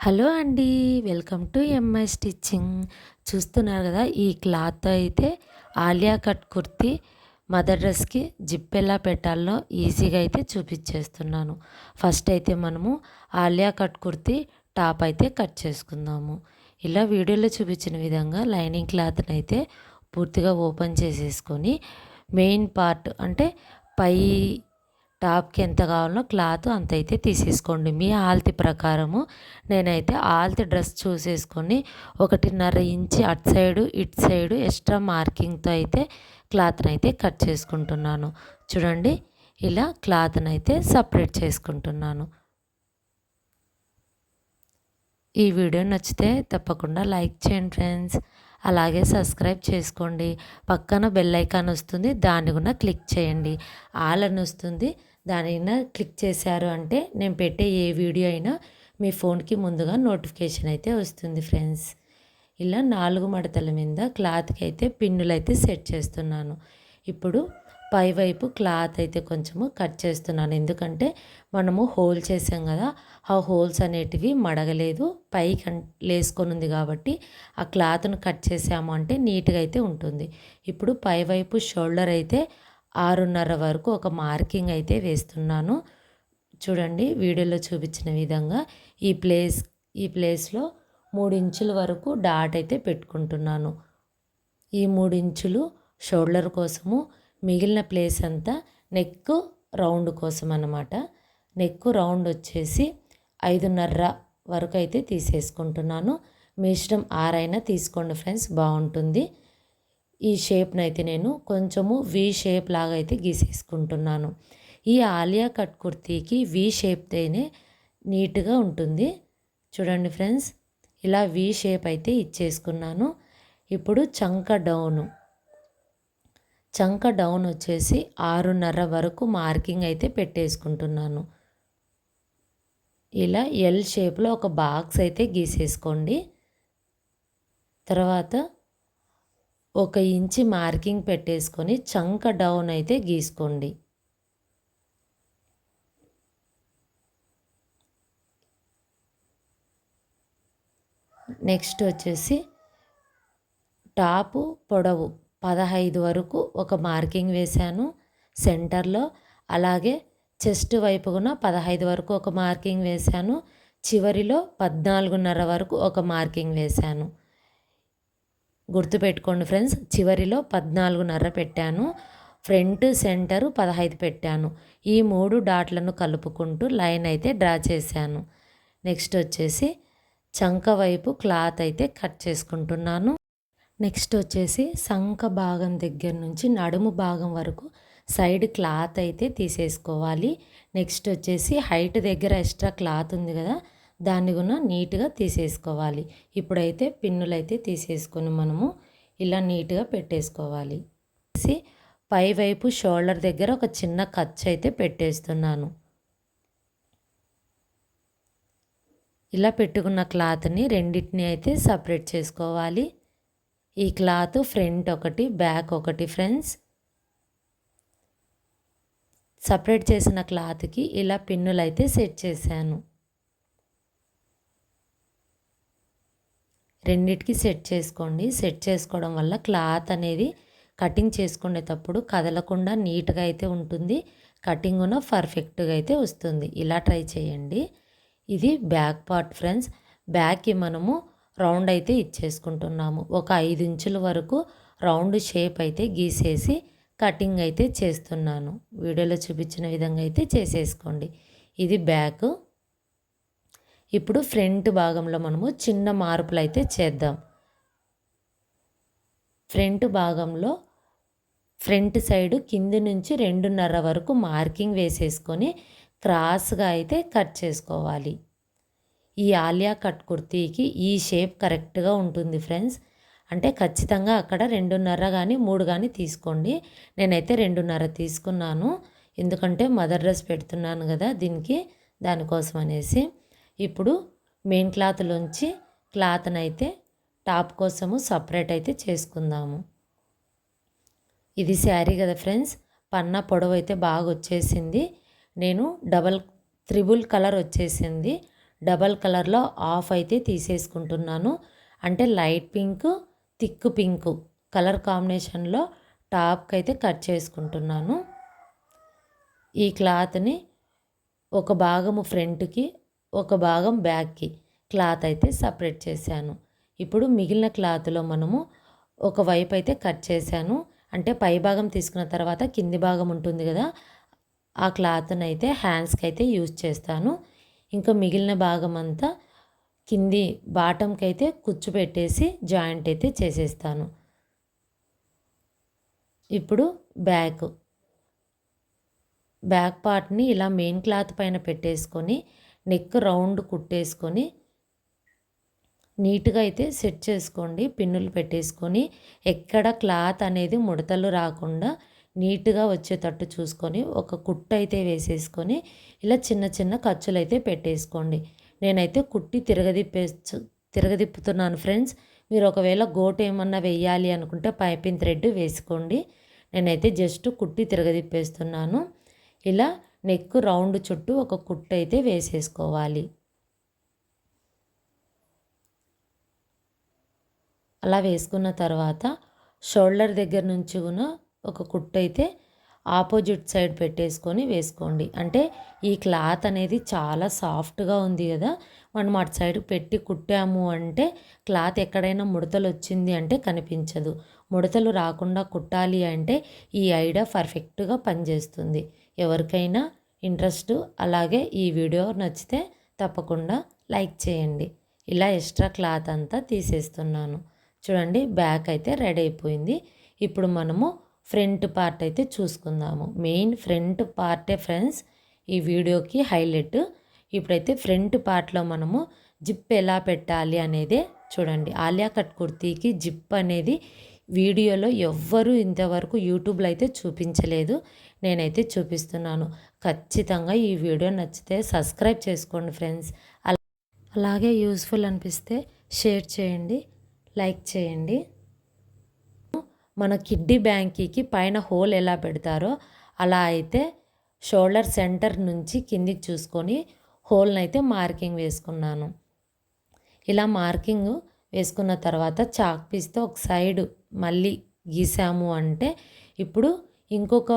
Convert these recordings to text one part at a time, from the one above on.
Hello అండి welcome to MI stitching. చూస్తున్నారు కదా ఈ క్లాత్ అయితే ఆలియా కట్ కుర్తి మదర్ డ్రెస్కి జిప్ ఎలా పెట్టాలో ఈజీగా అయితే చూపించేస్తున్నాను. ఫస్ట్ అయితే మనము ఆలియా కట్ కుర్తి టాప్ అయితే కట్ చేసుకుందాము. ఇలా వీడియోలో చూపించిన విధంగా లైనింగ్ క్లాత్ని అయితే పూర్తిగా ఓపెన్ చేసేసుకొని మెయిన్ పార్ట్ అంటే పై టాప్కి ఎంత కావాలో క్లాత్ అంత అయితే తీసేసుకోండి. మీ ఆల్తి ప్రకారము నేనైతే ఆల్తి డ్రెస్ చూసేసుకొని ఒకటిన్నర ఇంచి అటు సైడు ఇటు సైడు ఎక్స్ట్రా మార్కింగ్తో అయితే క్లాత్ని అయితే కట్ చేసుకుంటున్నాను. చూడండి ఇలా క్లాత్ని అయితే సపరేట్ చేసుకుంటున్నాను. ఈ వీడియో నచ్చితే తప్పకుండా లైక్ చేయండి ఫ్రెండ్స్. అలాగే సబ్స్క్రైబ్ చేసుకోండి. పక్కన బెల్ ఐకాన్ వస్తుంది దాన్ని కూడా క్లిక్ చేయండి. ఆల్ అని వస్తుంది. దానైనా క్లిక్ చేశారు అంటే నేను పెట్టే ఏ వీడియో అయినా మీ ఫోన్కి ముందుగా నోటిఫికేషన్ అయితే వస్తుంది ఫ్రెండ్స్. ఇలా నాలుగు మడతల మీద క్లాత్కి అయితే పిన్నులు అయితే సెట్ చేస్తున్నాను. ఇప్పుడు పైవైపు క్లాత్ అయితే కొంచెము కట్ చేస్తున్నాను. ఎందుకంటే మనము హోల్ చేసాం కదా ఆ హోల్స్ అనేటివి మడగలేదు. పైకి లేసుకొని ఉంది కాబట్టి ఆ క్లాత్ను కట్ చేసాము అంటే నీట్గా అయితే ఉంటుంది. ఇప్పుడు పైవైపు షోల్డర్ అయితే ఆరున్నర వరకు ఒక మార్కింగ్ అయితే వేస్తున్నాను. చూడండి వీడియోలో చూపించిన విధంగా ఈ ప్లేస్ ఈ ప్లేస్లో మూడు ఇంచుల వరకు డాట్ అయితే పెట్టుకుంటున్నాను. ఈ మూడు ఇంచులు షోల్డర్ కోసము మిగిలిన ప్లేస్ అంతా నెక్ రౌండ్ కోసం అన్నమాట. నెక్ రౌండ్ వచ్చేసి ఐదున్నర వరకు అయితే తీసేసుకుంటున్నాను. మీ ఇష్టం ఆరైనా తీసుకోండి ఫ్రెండ్స్ బాగుంటుంది. ఈ షేప్ని అయితే నేను కొంచెము వి షేప్ లాగా అయితే గీసేసుకుంటున్నాను. ఈ ఆలియా కట్ కుర్తీకి వి షేప్తోనే నీట్గా ఉంటుంది. చూడండి ఫ్రెండ్స్ ఇలా వి షేప్ అయితే ఇచ్చేసుకున్నాను. ఇప్పుడు చంక డౌను. చంక డౌన్ వచ్చేసి ఆరున్నర వరకు మార్కింగ్ అయితే పెట్టేసుకుంటున్నాను. ఇలా ఎల్ షేప్లో ఒక బాక్స్ అయితే గీసేసుకోండి. తర్వాత ఒక ఇంచి మార్కింగ్ పెట్టేసుకొని చంక డౌన్ అయితే గీసుకోండి. నెక్స్ట్ వచ్చేసి టాపు పొడవు పదహైదు వరకు ఒక మార్కింగ్ వేశాను సెంటర్లో. అలాగే చెస్ట్ వైపున పదహైదు వరకు ఒక మార్కింగ్ వేశాను. చివరిలో పద్నాలుగున్నర వరకు ఒక మార్కింగ్ వేశాను. గుర్తుపెట్టుకోండి ఫ్రెండ్స్ చివరిలో పద్నాలుగున్నర పెట్టాను ఫ్రంట్ సెంటరు పదహైదు పెట్టాను. ఈ మూడు డాట్లను కలుపుకుంటూ లైన్ అయితే డ్రా చేశాను. నెక్స్ట్ వచ్చేసి చంక వైపు క్లాత్ అయితే కట్ చేసుకుంటున్నాను. నెక్స్ట్ వచ్చేసి సంక భాగం దగ్గర నుంచి నడుము భాగం వరకు సైడ్ క్లాత్ అయితే తీసేసుకోవాలి. నెక్స్ట్ వచ్చేసి హైట్ దగ్గర ఎక్స్ట్రా క్లాత్ ఉంది కదా దాన్ని కూడా నీట్గా తీసేసుకోవాలి. ఇప్పుడైతే పిన్నులు అయితే తీసేసుకొని మనము ఇలా నీట్గా పెట్టేసుకోవాలి. పై వైపు షోల్డర్ దగ్గర ఒక చిన్న ఖర్చు అయితే పెట్టేస్తున్నాను. ఇలా పెట్టుకున్న క్లాత్ని రెండింటిని అయితే సపరేట్ చేసుకోవాలి. ఈ క్లాత్ ఫ్రంట్ ఒకటి బ్యాక్ ఒకటి ఫ్రెండ్స్. సపరేట్ చేసిన క్లాత్కి ఇలా పిన్నులు అయితే సెట్ చేశాను. రెండిటికి సెట్ చేసుకోండి. సెట్ చేసుకోవడం వల్ల క్లాత్ అనేది కటింగ్ చేసుకునేటప్పుడు కదలకుండా నీట్గా అయితే ఉంటుంది. కటింగ్ను పర్ఫెక్ట్గా అయితే వస్తుంది. ఇలా ట్రై చేయండి. ఇది బ్యాక్ పార్ట్ ఫ్రెండ్స్. బ్యాక్కి మనము రౌండ్ అయితే ఇచ్చేసుకుంటున్నాము. ఒక ఐదు ఇంచుల వరకు రౌండ్ షేప్ అయితే గీసేసి కటింగ్ అయితే చేస్తున్నాను. వీడియోలో చూపించిన విధంగా అయితే చేసేసుకోండి. ఇది బ్యాక్. ఇప్పుడు ఫ్రంట్ భాగంలో మనము చిన్న మార్పులు అయితే చేద్దాం. ఫ్రంట్ భాగంలో ఫ్రంట్ సైడ్ కింది నుంచి రెండున్నర వరకు మార్కింగ్ వేసేసుకొని క్రాస్గా అయితే కట్ చేసుకోవాలి. ఈ ఆలియా కట్ కుర్తీకి ఈ షేప్ కరెక్ట్గా ఉంటుంది ఫ్రెండ్స్. అంటే ఖచ్చితంగా అక్కడ రెండున్నర కానీ మూడు కానీ తీసుకోండి. నేనైతే రెండున్నర తీసుకున్నాను. ఎందుకంటే మదర్ డ్రెస్ పెడుతున్నాను కదా దీనికి దానికోసం అనేసి. ఇప్పుడు మెయిన్ క్లాత్లోంచి క్లాత్ని అయితే టాప్ కోసము సపరేట్ అయితే చేసుకుందాము. ఇది శారీ కదా ఫ్రెండ్స్ పన్న పొడవు అయితే బాగా వచ్చేసింది నేను డబల్ త్రిబుల్ కలర్ వచ్చేసింది. డబల్ కలర్లో ఆఫ్ అయితే తీసేసుకుంటున్నాను. అంటే light pink thick pink colour కాంబినేషన్లో టాప్కి అయితే కట్ చేసుకుంటున్నాను. ఈ క్లాత్ని ఒక భాగము ఫ్రంట్కి ఒక భాగం బ్యాక్కి క్లాత్ అయితే సపరేట్ చేశాను. ఇప్పుడు మిగిలిన క్లాత్లో మనము ఒక వైపు అయితే కట్ చేశాను. అంటే పై భాగం తీసుకున్న తర్వాత కింది భాగం ఉంటుంది కదా ఆ క్లాత్ని అయితే హ్యాండ్స్కి అయితే యూజ్ చేస్తాను. ఇంకా మిగిలిన భాగం అంతా కింది బాటంకి అయితే కుచ్చు పెట్టేసి జాయింట్ అయితే చేసేస్తాను. ఇప్పుడు బ్యాక్ బ్యాక్ పార్ట్ని ఇలా మెయిన్ క్లాత్ పైన పెట్టేసుకొని నెక్ రౌండ్ కుట్టేసుకొని నీట్గా అయితే సెట్ చేసుకోండి. పిన్నులు పెట్టేసుకొని ఎక్కడ క్లాత్ అనేది ముడతలు రాకుండా నీట్గా వచ్చేటట్టు చూసుకొని ఒక కుట్టు అయితే వేసేసుకొని ఇలా చిన్న చిన్న ఖర్చులు అయితే పెట్టేసుకోండి. నేనైతే కుట్టి తిరగదిప్పే తిరగదిప్పుతున్నాను ఫ్రెండ్స్. మీరు ఒకవేళ గోటు ఏమన్నా వెయ్యాలి అనుకుంటే పైపింగ్ థ్రెడ్ వేసుకోండి. నేనైతే జస్ట్ కుట్టి తిరగదిప్పేస్తున్నాను. ఇలా నెక్ రౌండ్ చుట్టూ ఒక కుట్టు అయితే వేసేసుకోవాలి. అలా వేసుకున్న తర్వాత షోల్డర్ దగ్గర నుంచి కూడా ఒక కుట్టు అయితే ఆపోజిట్ సైడ్ పెట్టేసుకొని వేసుకోండి. అంటే ఈ క్లాత్ అనేది చాలా సాఫ్ట్గా ఉంది కదా. మనం అటు సైడ్ పెట్టి కుట్టాము అంటే క్లాత్ ఎక్కడైనా ముడతలు వచ్చింది అంటే కనిపించదు. ముడతలు రాకుండా కుట్టాలి అంటే ఈ ఐడియా పర్ఫెక్ట్గా పనిచేస్తుంది. ఎవరికైనా ఇంట్రెస్ట్ అలాగే ఈ వీడియో నచ్చితే తప్పకుండా లైక్ చేయండి. ఇలా ఎక్స్ట్రా క్లాత్ అంతా తీసేస్తున్నాను. చూడండి బ్యాక్ అయితే రెడీ అయిపోయింది. ఇప్పుడు మనము ఫ్రంట్ పార్ట్ అయితే చూసుకుందాము. మెయిన్ ఫ్రంట్ పార్టే ఫ్రెండ్స్ ఈ వీడియోకి హైలైట్. ఇప్పుడైతే ఫ్రంట్ పార్ట్లో మనము జిప్ ఎలా పెట్టాలి అనేది చూడండి. ఆలియా కట్ కుర్తీకి జిప్ అనేది వీడియోలో ఎవ్వరూ ఇంతవరకు యూట్యూబ్లో అయితే చూపించలేదు. నేనైతే చూపిస్తున్నాను. ఖచ్చితంగా ఈ వీడియో నచ్చితే సబ్స్క్రైబ్ చేసుకోండి ఫ్రెండ్స్. అలాగే యూస్ఫుల్ అనిపిస్తే షేర్ చేయండి లైక్ చేయండి. మన కిడ్డీ బ్యాంకీకి పైన హోల్ ఎలా పెడతారో అలా అయితే షోల్డర్ సెంటర్ నుంచి కిందికి చూసుకొని హోల్ని అయితే మార్కింగ్ వేసుకున్నాను. ఇలా మార్కింగ్ వేసుకున్న తర్వాత చాక్ పీస్తో ఒక సైడ్ మళ్ళీ గీసాము అంటే ఇప్పుడు ఇంకొక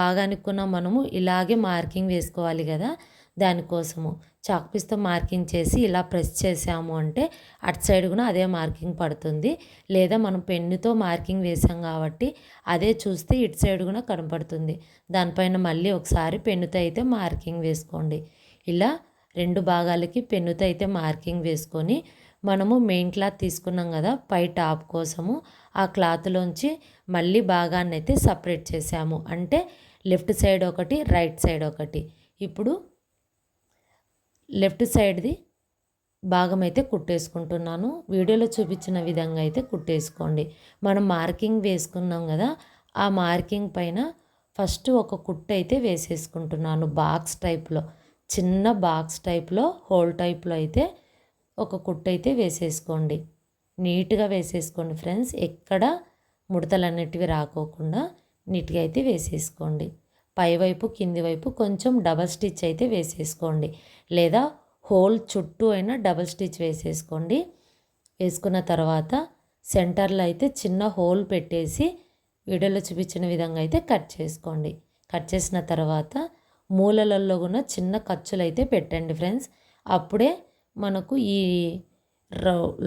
భాగానికి కూడా మనము ఇలాగే మార్కింగ్ వేసుకోవాలి కదా. దానికోసము చాక్ పీస్తో మార్కింగ్ చేసి ఇలా ప్రెస్ చేసాము అంటే అటు సైడ్ కూడా అదే మార్కింగ్ పడుతుంది. లేదా మనం పెన్నుతో మార్కింగ్ వేసాం కాబట్టి అదే చూస్తే ఇటు సైడ్ కూడా కనపడుతుంది. దానిపైన మళ్ళీ ఒకసారి పెన్నుతో అయితే మార్కింగ్ వేసుకోండి. ఇలా రెండు భాగాలకి పెన్నుతో అయితే మార్కింగ్ వేసుకొని మనము మెయిన్ క్లాత్ తీసుకున్నాం కదా పై టాప్ కోసము ఆ క్లాత్లోంచి మళ్ళీ భాగాన్ని అయితే సపరేట్ చేసాము. అంటే లెఫ్ట్ సైడ్ ఒకటి రైట్ సైడ్ ఒకటి. ఇప్పుడు లెఫ్ట్ సైడ్ది భాగం అయితే కుట్టేసుకుంటున్నాను. వీడియోలో చూపించిన విధంగా అయితే కుట్టేసుకోండి. మనం మార్కింగ్ వేసుకున్నాం కదా ఆ మార్కింగ్ పైన ఫస్ట్ ఒక కుట్టు అయితే వేసేసుకుంటున్నాను. బాక్స్ టైప్లో చిన్న బాక్స్ టైప్లో హోల్ టైప్లో అయితే ఒక కుట్టు అయితే వేసేసుకోండి. నీట్గా వేసేసుకోండి ఫ్రెండ్స్. ఎక్కడ ముడతలు అనేటివి రాకోకుండా నీట్గా అయితే వేసేసుకోండి. పైవైపు కింది వైపు కొంచెం డబల్ స్టిచ్ అయితే వేసేసుకోండి. లేదా హోల్ చుట్టూ అయినా డబల్ స్టిచ్ వేసేసుకోండి. వేసుకున్న తర్వాత సెంటర్లో అయితే చిన్న హోల్ పెట్టేసి వీడియోలో చూపించిన విధంగా అయితే కట్ చేసుకోండి. కట్ చేసిన తర్వాత మూలలలో కూడా చిన్న ఖర్చులు అయితే పెట్టండి ఫ్రెండ్స్ అప్పుడే మనకు ఈ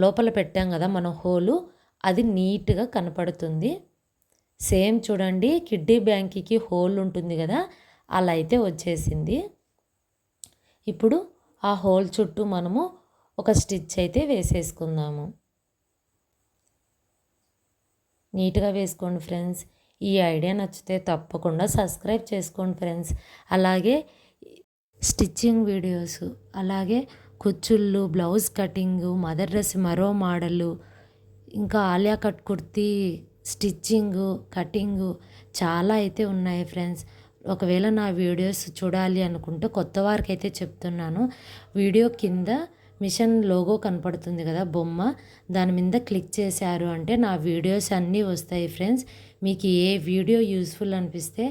లోపల పెట్టాం కదా మనం హోలు అది నీట్గా కనపడుతుంది. సేమ్ చూడండి కిడ్నీ బ్యాంక్కి హోల్ ఉంటుంది కదా అలా అయితే వచ్చేసింది. ఇప్పుడు ఆ హోల్ చుట్టూ మనము ఒక స్టిచ్ అయితే వేసేసుకుందాము. నీట్గా వేసుకోండి ఫ్రెండ్స్. ఈ ఐడియా నచ్చితే తప్పకుండా సబ్స్క్రైబ్ చేసుకోండి ఫ్రెండ్స్. అలాగే స్టిచ్చింగ్ వీడియోస్ అలాగే కుచ్చుళ్ళు బ్లౌజ్ కటింగు మదర్ డ్రెస్ మరో మోడలు ఇంకా Alia cut kurti stitching cutting చాలా అయితే ఉన్నాయి ఫ్రెండ్స్. ఒకవేళ నా వీడియోస్ చూడాలి అనుకుంటే కొత్త వారికి అయితే చెప్తున్నాను. వీడియో కింద మిషన్ లోగో కనపడుతుంది కదా బొమ్మ. దాని మీద క్లిక్ చేశారు అంటే నా వీడియోస్ అన్నీ వస్తాయి ఫ్రెండ్స్. మీకు ఏ వీడియో యూస్ఫుల్ అనిపిస్తే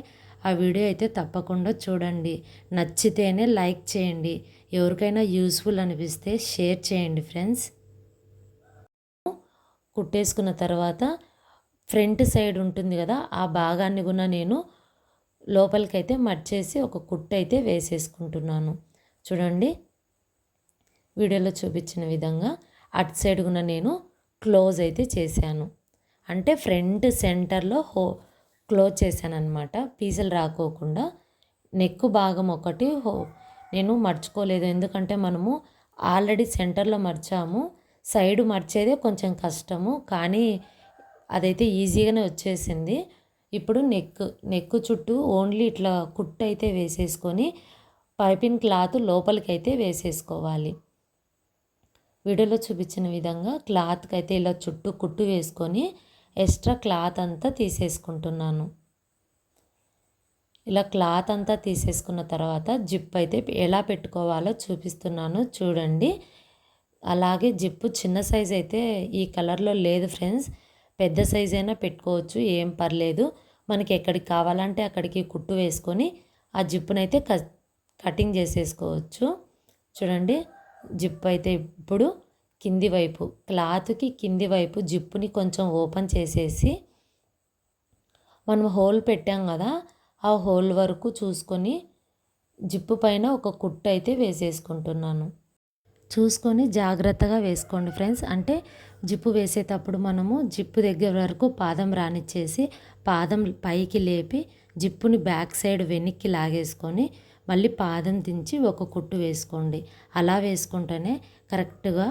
ఆ వీడియో అయితే తప్పకుండా చూడండి. నచ్చితేనే లైక్ చేయండి. ఎవరికైనా యూస్ఫుల్ అనిపిస్తే షేర్ చేయండి ఫ్రెండ్స్. కుట్టేసుకున్న తర్వాత ఫ్రంట్ సైడ్ ఉంటుంది కదా ఆ భాగాన్ని కూడా నేను లోపలికైతే మర్చేసి ఒక కుట్టు అయితే వేసేసుకుంటున్నాను. చూడండి వీడియోలో చూపించిన విధంగా అటు సైడ్ కూడా నేను క్లోజ్ అయితే చేశాను. అంటే ఫ్రంట్ సెంటర్లో హో క్లోజ్ చేశాను అనమాట పీసులు రాకోకుండా నెక్ భాగం ఒకటి హో నేను మర్చుకోలేదు. ఎందుకంటే మనము ఆల్రెడీ సెంటర్లో మర్చాము. సైడ్ మర్చేదే కొంచెం కష్టము. కానీ అదైతే ఈజీగానే వచ్చేసింది. ఇప్పుడు నెక్ నెక్ చుట్టూ ఓన్లీ ఇట్లా కుట్టు అయితే వేసేసుకొని పైపింగ్ క్లాత్ లోపలికి అయితే వేసేసుకోవాలి. వీడియోలో చూపించిన విధంగా క్లాత్కి అయితే ఇలా చుట్టూ కుట్టు వేసుకొని ఎక్స్ట్రా క్లాత్ అంతా తీసేసుకుంటున్నాను. ఇలా క్లాత్ అంతా తీసేసుకున్న తర్వాత జిప్ అయితే ఎలా పెట్టుకోవాలో చూపిస్తున్నాను. చూడండి. అలాగే జిప్పు చిన్న సైజ్ అయితే ఈ కలర్లో లేదు ఫ్రెండ్స్. పెద్ద సైజ్ అయినా పెట్టుకోవచ్చు ఏం పర్లేదు. మనకి ఎక్కడికి కావాలంటే అక్కడికి కుట్టు వేసుకొని ఆ జిప్పునైతే క కటింగ్ చేసేసుకోవచ్చు. చూడండి జిప్ అయితే ఇప్పుడు కింది వైపు క్లాత్కి కింది వైపు జిప్పుని కొంచెం ఓపెన్ చేసేసి మనం హోల్ పెట్టాం కదా ఆ హోల్ వరకు చూసుకొని జిప్పు పైన ఒక కుట్టు అయితే వేసేసుకుంటున్నాను. చూసుకొని జాగ్రత్తగా వేసుకోండి ఫ్రెండ్స్. అంటే జిప్పు వేసేటప్పుడు మనము జిప్పు దగ్గర వరకు పాదం రానిచ్చేసి పాదం పైకి లేపి జిప్పుని బ్యాక్ సైడ్ వెనక్కి లాగేసుకొని మళ్ళీ పాదం దించి ఒక కుట్టు వేసుకోండి. అలా వేసుకుంటేనే కరెక్ట్గా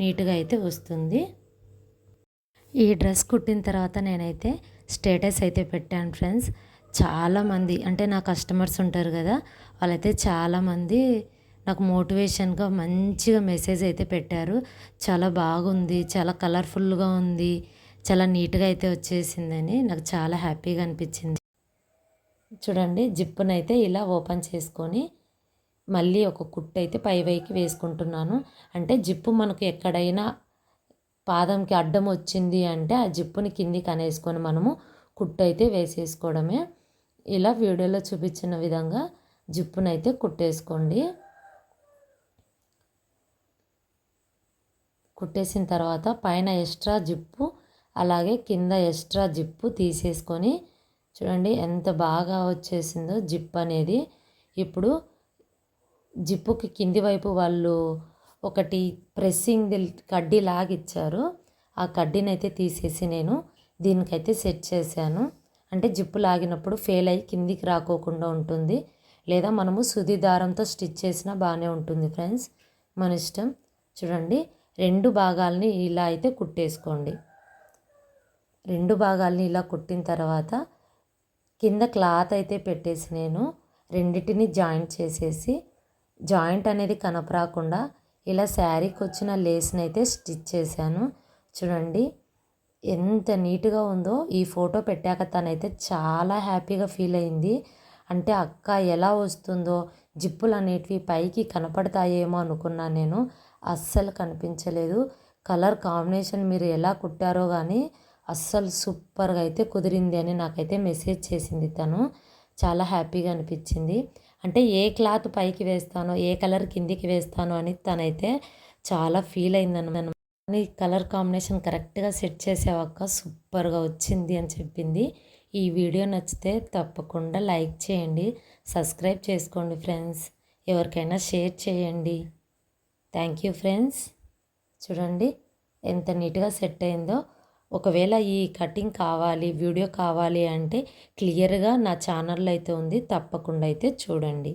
నీట్గా అయితే వస్తుంది. ఈ డ్రెస్ కుట్టిన తర్వాత నేనైతే స్టేటస్ అయితే పెట్టాను ఫ్రెండ్స్. చాలామంది అంటే నా కస్టమర్స్ ఉంటారు కదా వాళ్ళైతే చాలామంది నాకు మోటివేషన్గా మంచిగా మెసేజ్ అయితే పెట్టారు. చాలా బాగుంది చాలా కలర్ఫుల్గా ఉంది చాలా నీట్గా అయితే వచ్చేసిందని నాకు చాలా హ్యాపీగా అనిపించింది. చూడండి జిప్పునైతే ఇలా ఓపెన్ చేసుకొని మళ్ళీ ఒక కుట్టు అయితే పైవైకి వేసుకుంటున్నాను. అంటే జిప్పు మనకు ఎక్కడైనా పాదంకి అడ్డం వచ్చింది అంటే ఆ జిప్పుని కిందికి అనేసుకొని మనము కుట్టు అయితే వేసేసుకోవడమే. ఇలా వీడియోలో చూపించిన విధంగా జిప్పునైతే కుట్టేసుకోండి. కుట్టేసిన తర్వాత పైన ఎక్స్ట్రా జిప్పు అలాగే కింద ఎక్స్ట్రా జిప్పు తీసేసుకొని చూడండి ఎంత బాగా వచ్చేసిందో జిప్ అనేది. ఇప్పుడు జిప్పుకి కింది వైపు వాళ్ళు ఒకటి ప్రెస్సింగ్ కడ్డీ లాగిచ్చారు ఆ కడ్డీని అయితే తీసేసి నేను దీనికైతే సెట్ చేశాను. అంటే జిప్పు లాగినప్పుడు ఫెయిల్ అయ్యి కిందికి రాకోకుండా ఉంటుంది. లేదా మనము సుది దారంతో స్టిచ్ చేసినా బాగానే ఉంటుంది ఫ్రెండ్స్. మన ఇష్టం. చూడండి. రెండు భాగాల్ని ఇలా అయితే కుట్టేసుకోండి. రెండు భాగాల్ని ఇలా కుట్టిన తర్వాత కింద క్లాత్ అయితే పెట్టేసి నేను రెండిటిని జాయింట్ చేసేసి జాయింట్ అనేది కనపరాకుండా ఇలా శారీకి వచ్చిన లేస్ని అయితే స్టిచ్ చేశాను. చూడండి ఎంత నీట్గా ఉందో. ఈ ఫోటో పెట్టాక తనైతే చాలా హ్యాపీగా ఫీల్ అయింది. అంటే అక్క ఎలా వస్తుందో? జిప్పులు అనేటివి పైకి కనపడతాయేమో అనుకున్నాను నేను. అస్సలు కనిపించలేదు. కలర్ కాంబినేషన్ మీరు ఎలా కుట్టారో కానీ అస్సలు సూపర్గా అయితే కుదిరింది అని నాకైతే మెసేజ్ చేసింది తను. చాలా హ్యాపీగా అనిపించింది. అంటే ఏ క్లాత్ పైకి వేస్తానో ఏ కలర్ కిందికి వేస్తానో అని తనైతే చాలా ఫీల్ అయిందనమాట నీ కలర్ కాంబినేషన్ కరెక్ట్గా సెట్ చేసావక్క సూపర్గా వచ్చింది అని చెప్పింది. ఈ వీడియో నచ్చితే తప్పకుండా లైక్ చేయండి. సబ్స్క్రైబ్ చేసుకోండి ఫ్రెండ్స్. ఎవరికైనా షేర్ చేయండి. థ్యాంక్ యూ ఫ్రెండ్స్ చూడండి ఎంత నీట్గా సెట్ అయిందో. ఒకవేళ ఈ కటింగ్ కావాలి వీడియో కావాలి అంటే క్లియర్గా నా ఛానల్లో అయితే ఉంది తప్పకుండా అయితే చూడండి.